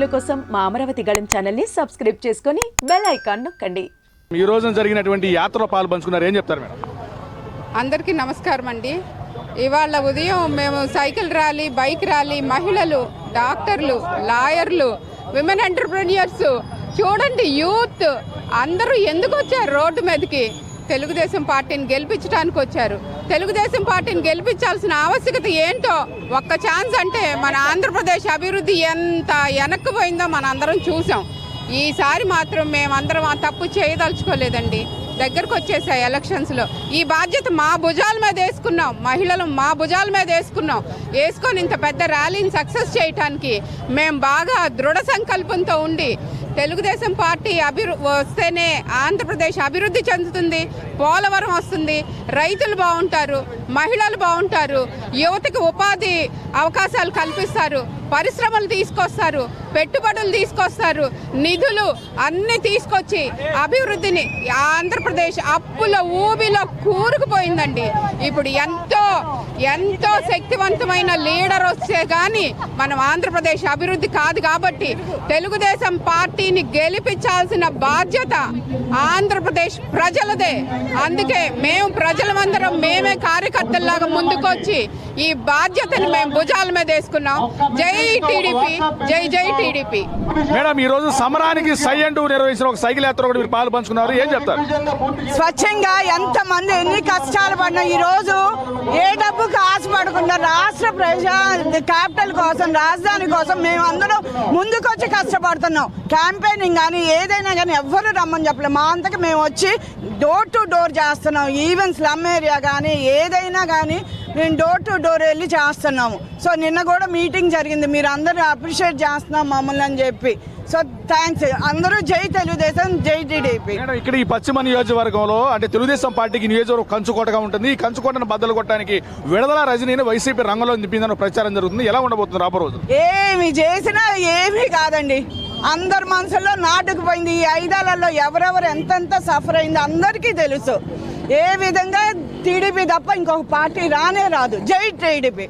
వీడియోల కోసం మా అమరావతి గళం ఛానల్ని సబ్స్క్రైబ్ చేసుకొని బెల్ ఐకాన్ నొక్కండి. ఈ రోజున జరిగినటువంటి యాత్రలో పాలు పంచుకున్నారు ఏం చెప్తారు మేడం? అందరికీ నమస్కారం అండి. ఇవాళ ఉదయం మేము సైకిల్ ర్యాలీ బైక్ ర్యాలీ మహిళలు డాక్టర్లు లాయర్లు విమెన్ ఎంటర్ప్రెన్యూర్స్ చూడండి యూత్ అందరూ ఎందుకు వచ్చారు రోడ్డు మీదకి? తెలుగుదేశం పార్టీని గెలిపించడానికి వచ్చారు. తెలుగుదేశం పార్టీని గెలిపించాల్సిన ఆవశ్యకత ఏంటో ఒక్క ఛాన్స్ అంటే మన ఆంధ్రప్రదేశ్ అభివృద్ధి ఎంత వెనక్కిపోయిందో మన అందరం చూసాం. ఈసారి మాత్రం మేమందరం ఆ తప్పు చేయదలుచుకోలేదండి. దగ్గరకు వచ్చేసాయి ఎలక్షన్స్లో ఈ బాధ్యత మా భుజాల మీద వేసుకున్నాం. మహిళలు మా భుజాల మీద వేసుకున్నాం. వేసుకొని ఇంత పెద్ద ర్యాలీని సక్సెస్ చేయటానికి మేము బాగా దృఢ సంకల్పంతో ఉండి తెలుగుదేశం పార్టీ అభివృ వస్తేనే ఆంధ్రప్రదేశ్ అభివృద్ధి చెందుతుంది పోలవరం వస్తుంది రైతులు బాగుంటారు మహిళలు బాగుంటారు యువతకి ఉపాధి అవకాశాలు కల్పిస్తారు పరిశ్రమలు తీసుకొస్తారు పెట్టుబడులు తీసుకొస్తారు నిధులు అన్నీ తీసుకొచ్చి అభివృద్ధిని ఆంధ్రప్రదేశ్ అప్పుల ఊబిలో కూరుకుపోయిందండి. ఇప్పుడు ఎంతో ఎంతో శక్తివంతమైన లీడర్ వస్తే కానీ మనం ఆంధ్రప్రదేశ్ అభివృద్ధి కాదు కాబట్టి తెలుగుదేశం పార్టీని గెలిపించాల్సిన బాధ్యత ఆంధ్రప్రదేశ్ ప్రజలదే. అందుకే మేము ప్రజలమందరం మేమే కార్యకర్తల్లాగా ముందుకొచ్చి ఈ బాధ్యతని మేము భుజాల మీద వేసుకున్నాం. జై టీడీపీ జై జై టీడీపీ. మేడం ఈ రోజు సమరానికి సై అంటూ నిర్వహించిన ఒక సైకిల్ యాత్ర కూడా మీరు పాలు పంచుకున్నారు. ఏం చెప్తారు? స్వచ్ఛంగా ఎంతమంది ఎన్ని కష్టాలు పడినా ఈరోజు ఏ డబ్బుకి ఆశపడకుండా రాష్ట్ర ప్రజా క్యాపిటల్ కోసం రాజధాని కోసం మేము అందరూ ముందుకొచ్చి కష్టపడుతున్నాం. క్యాంపెయినింగ్ కానీ ఏదైనా కానీ ఎవ్వరు రమ్మని చెప్పలేదు. మా అంతకు మేము వచ్చి డోర్ టు డోర్ చేస్తున్నాం. ఈవెన్ స్లమ్ ఏరియా కానీ ఏదైనా కానీ మేము డోర్ టు డోర్ వెళ్ళి చేస్తున్నాము. సో నిన్న కూడా మీటింగ్ జరిగింది. మీరు అందరూ అప్రిషియేట్ చేస్తున్నాం మమ్మల్ని అని చెప్పి. సో థ్యాంక్స్ అందరూ జై తెలుగుదేశం జై టీడీపీ. ఇక్కడ ఈ పశ్చిమ నియోజకవర్గంలో అంటే తెలుగుదేశం పార్టీకి నియోజకవర్గం కంచుకోటగా ఉంటుంది. ఈ కంచుకోటను బద్దలు కొట్టడానికి విడుదల రజనీని వైసీపీ రంగంలో నింపిందని ప్రచారం జరుగుతుంది. ఎలా ఉండబోతుంది రాబో రోజు? ఏమి చేసినా ఏమీ కాదండి. అందరి మనసులో నాటుకుపోయింది. ఈ ఐదేళ్ళలో ఎవరెవరు ఎంతెంత సఫర్ అయింది అందరికీ తెలుసు. ఏ విధంగా టీడీపీ తప్ప ఇంకొక పార్టీ రానే రాదు. జై టీడీపీ.